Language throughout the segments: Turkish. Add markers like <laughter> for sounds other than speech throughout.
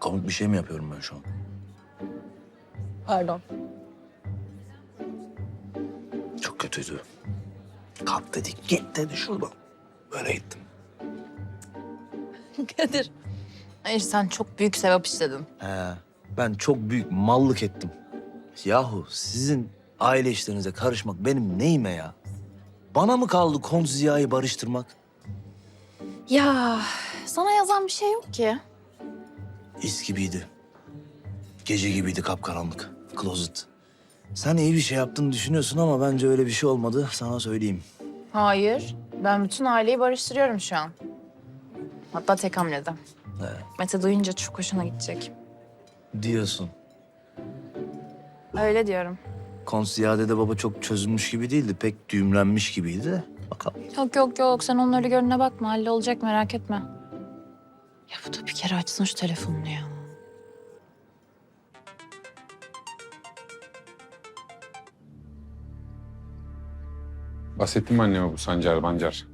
Komik bir şey mi yapıyorum ben şu an? Pardon. Çok kötüydü. Kalk dedik, git dedi şuradan. Böyle gittim. <laughs> Kadir. Hayır sen çok büyük sevap işledin. He, ben çok büyük mallık ettim. Yahu sizin aile işlerinize karışmak benim neyime ya? Bana mı kaldı Ziya'yı barıştırmak? Ya sana yazan bir şey yok ki. İz gibiydi. Gece gibiydi kapkaranlık. Closet. Sen iyi bir şey yaptığını düşünüyorsun ama bence öyle bir şey olmadı. Sana söyleyeyim. Hayır. Ben bütün aileyi barıştırıyorum şu an. Hatta tek hamlede. He, Mete duyunca çok hoşuna gidecek. diyorsun. Öyle diyorum. Kont Ziya dede baba çok çözülmüş gibi değildi. Pek düğümlenmiş gibiydi. Bakalım. Yok yok yok sen onları görüne bakma. Hallolacak merak etme. Ya bu da bir kere açsın şu telefonunu ya. Bahsettin mi anneme bu Sancar Bancar?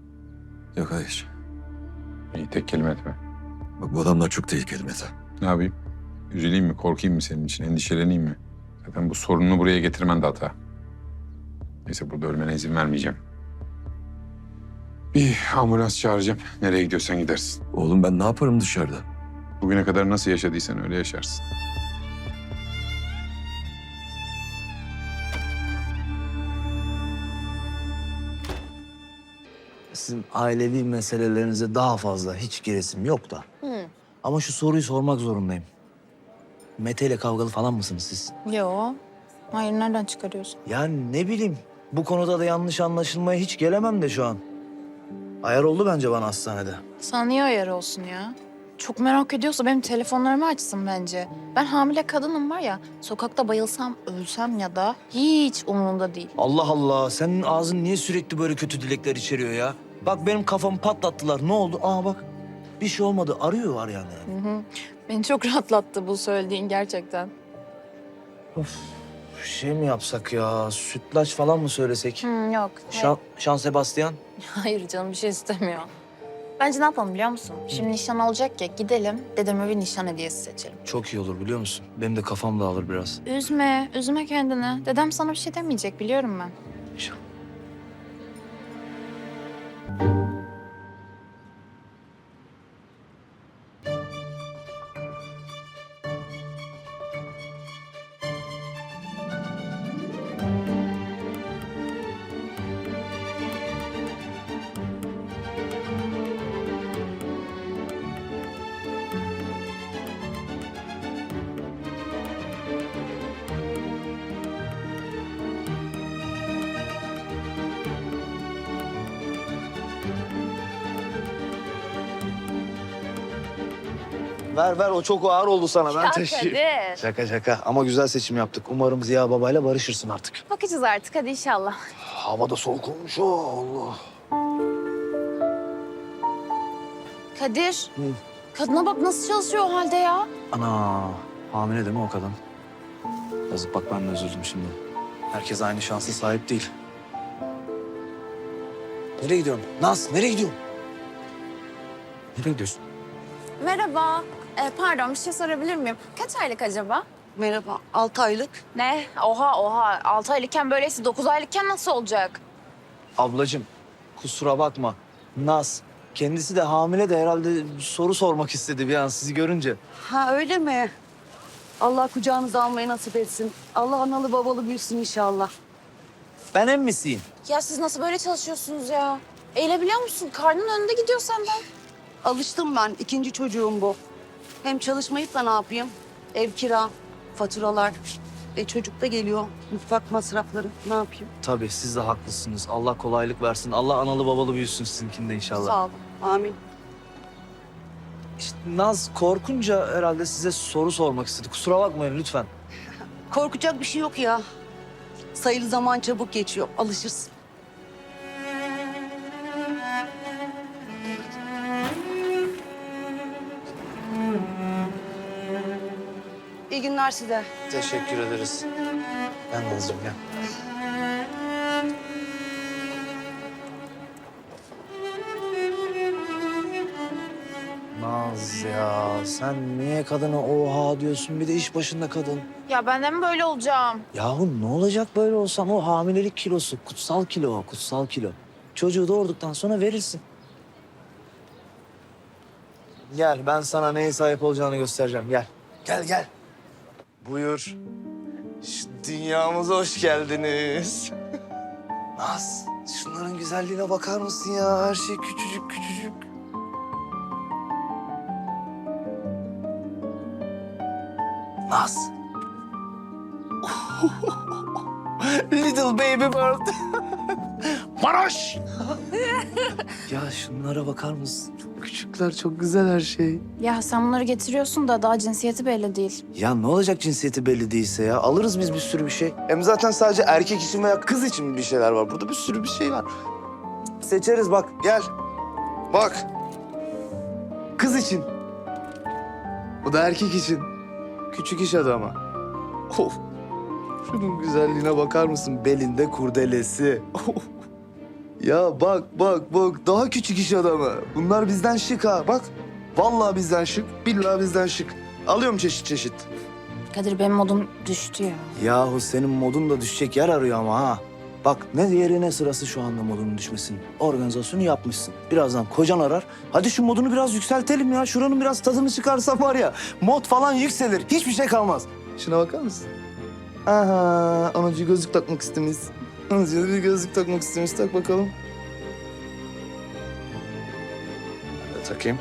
Yok hayır. İyi tek kelime etme. Bak bu adamlar çok tehlikeli Mete. Ne yapayım? Üzüleyim mi, korkayım mı senin için, endişeleneyim mi? Zaten bu sorununu buraya getirmen de hata. Neyse burada ölmene izin vermeyeceğim. Bir ambulans çağıracağım. Nereye gidiyorsan gidersin. Oğlum ben ne yaparım dışarıda? Bugüne kadar nasıl yaşadıysan öyle yaşarsın. Sizin ailevi meselelerinize daha fazla hiç giresim yok da. Ama şu soruyu sormak zorundayım. Mete ile kavgalı falan mısınız siz? Yo. Hayır nereden çıkarıyorsun? Yani ne bileyim. Bu konuda da yanlış anlaşılmaya hiç gelemem de şu an. Ayar oldu bence bana hastanede. Sana niye ayar olsun ya? Çok merak ediyorsa benim telefonlarımı açsın bence. Ben hamile kadınım var ya, sokakta bayılsam, ölsem ya da hiç umurumda değil. Allah Allah. Senin ağzın niye sürekli böyle kötü dilekler içeriyor ya? Bak benim kafamı patlattılar. Ne oldu? Aa bak. Bir şey olmadı. Arıyor var yani. Hı hı. Beni çok rahatlattı bu söylediğin gerçekten. Şey mi yapsak ya? Sütlaç falan mı söylesek? Hı, yok. Şan, Şan Sebastian. Hayır canım bir şey istemiyor. Bence ne yapalım biliyor musun? Şimdi nişan olacak ya gidelim dedeme bir nişan hediyesi seçelim. Çok iyi olur biliyor musun? Benim de kafam dağılır biraz. Üzme, üzme kendini. Dedem sana bir şey demeyecek biliyorum ben. İnşallah. Ver ver o çok ağır oldu sana. Ben taşıyayım. Kadir. Şaka şaka ama güzel seçim yaptık. Umarım Ziya babayla barışırsın artık. Bakacağız artık hadi inşallah. Hava da soğuk olmuş. Oh, Allah. Kadir. Kadına bak nasıl çalışıyor o halde ya. Ana hamile değil mi o kadın? Yazık bak ben de üzüldüm şimdi. Herkes aynı şansa sahip değil. Nereye gidiyorsun? Naz nereye gidiyorsun? Nereye gidiyorsun? Merhaba. Ee, pardon bir şey sorabilir miyim? Kaç aylık acaba? Merhaba, 6 aylık. Ne? Oha oha. 6 aylıkken böyleyse 9 aylıkken nasıl olacak? Ablacığım kusura bakma. Naz kendisi de hamile de herhalde soru sormak istedi bir an sizi görünce. Ha öyle mi? Allah kucağınıza almayı nasip etsin. Allah analı babalı büyüsün inşallah. Ben emmisiyim. Ya siz nasıl böyle çalışıyorsunuz ya? Eğilebiliyor musun? Karnın önünde gidiyor senden. Alıştım ben, ikinci çocuğum bu. Hem çalışmayıp da ne yapayım? Ev kira, faturalar. E çocuk da geliyor, mutfak masrafları. Ne yapayım? Tabii siz de haklısınız. Allah kolaylık versin. Allah analı babalı büyüsün sizinkinde inşallah. Sağ olun, amin. İşte Naz korkunca herhalde size soru sormak istedi. Kusura bakmayın lütfen. Korkacak bir şey yok ya. Sayılı zaman çabuk geçiyor, alışırsın. İyi günler size. Teşekkür ederiz. Ben Nazcığım gel. Naz ya sen niye kadına oha diyorsun bir de iş başında kadın. Ya ben de mi böyle olacağım? Yahu ne olacak böyle olsam o hamilelik kilosu kutsal kilo o kutsal kilo. Çocuğu doğurduktan sonra verirsin. Gel ben sana neye sahip olacağını göstereceğim gel. Gel gel. Buyur. Şu dünyamıza hoş geldiniz. <laughs> Naz şunların güzelliğine bakar mısın ya? Her şey küçücük küçücük. Naz. <laughs> Little baby bird. Maroş. <laughs> ya şunlara bakar mısın? Küçükler, çok güzel her şey. Ya sen bunları getiriyorsun da daha cinsiyeti belli değil. Ya ne olacak cinsiyeti belli değilse ya? Alırız biz bir sürü bir şey. Hem zaten sadece erkek için veya kız için bir şeyler var. Burada bir sürü bir şey var. Seçeriz bak, gel. Bak. Kız için. Bu da erkek için. Küçük iş adamı. Of. Şunun güzelliğine bakar mısın? Belinde kurdelesi. Of. Ya bak bak bak daha küçük iş adamı. Bunlar bizden şık ha bak. Vallahi bizden şık, billahi bizden şık. Alıyorum çeşit çeşit. Kadir benim modum düştü ya. Yahu senin modun da düşecek yer arıyor ama ha. Bak ne diğeri ne sırası şu anda modunun düşmesin. Organizasyonu yapmışsın. Birazdan kocan arar. Hadi şu modunu biraz yükseltelim ya. Şuranın biraz tadını çıkarsam var ya. Mod falan yükselir. Hiçbir şey kalmaz. Şuna bakar mısın? Aha, anacı gözlük takmak istemiş. Anacı bir gözlük takmak istemiş. Tak bakalım. Ben de takayım.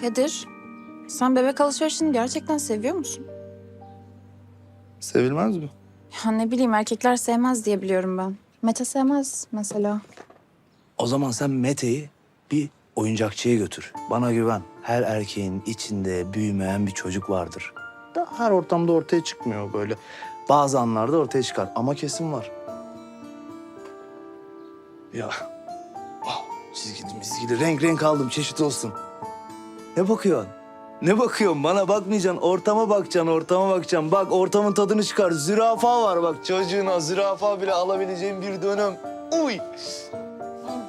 Kadir, sen bebek alışverişini gerçekten seviyor musun? Sevilmez mi? Ya ne bileyim erkekler sevmez diye biliyorum ben. Mete sevmez mesela. O zaman sen Mete'yi bir oyuncakçıya götür. Bana güven. Her erkeğin içinde büyümeyen bir çocuk vardır. Da her ortamda ortaya çıkmıyor böyle. Bazı anlarda ortaya çıkar ama kesin var. Ya. Oh, çizgili mizgili renk renk aldım çeşit olsun. Ne bakıyorsun? Ne bakıyorsun? Bana bakmayacaksın. Ortama bakacaksın, ortama bakacaksın. Bak ortamın tadını çıkar. Zürafa var bak. Çocuğuna zürafa bile alabileceğin bir dönem. Uy.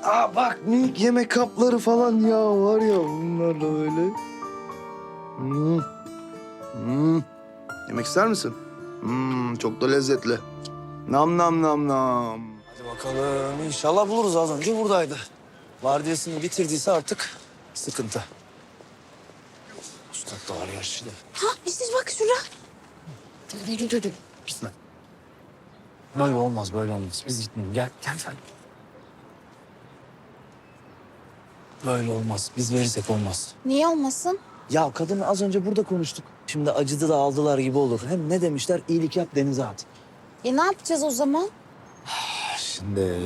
Aa bak minik yemek kapları falan ya var ya bunlarla böyle. Hmm. Hmm. Yemek ister misin? Hmm, çok da lezzetli. Nam nam nam nam. Hadi bakalım. İnşallah buluruz az önce buradaydı. Vardiyasını bitirdiyse artık sıkıntı. Usta da var gerçi de. Ha işte bak şurada. Gitme. Böyle olmaz, böyle olmaz. Biz gitmeyelim. Gel, gel sen. Böyle olmaz. Biz verirsek olmaz. Niye olmasın? Ya kadını az önce burada konuştuk. Şimdi acıdı da aldılar gibi olur. Hem ne demişler? İyilik yap denize at. E ne yapacağız o zaman? Şimdi...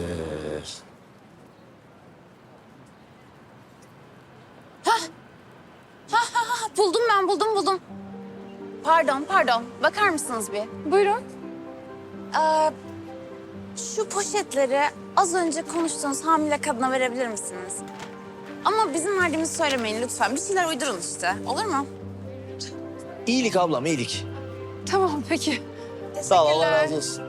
Ha, buldum ben buldum buldum. Pardon pardon bakar mısınız bir? Buyurun. Ee, şu poşetleri az önce konuştuğunuz hamile kadına verebilir misiniz? Ama bizim verdiğimizi söylemeyin lütfen. Bir şeyler uydurun işte. Olur mu? İyilik ablam, iyilik. Tamam peki. Sağ ol, Allah razı olsun.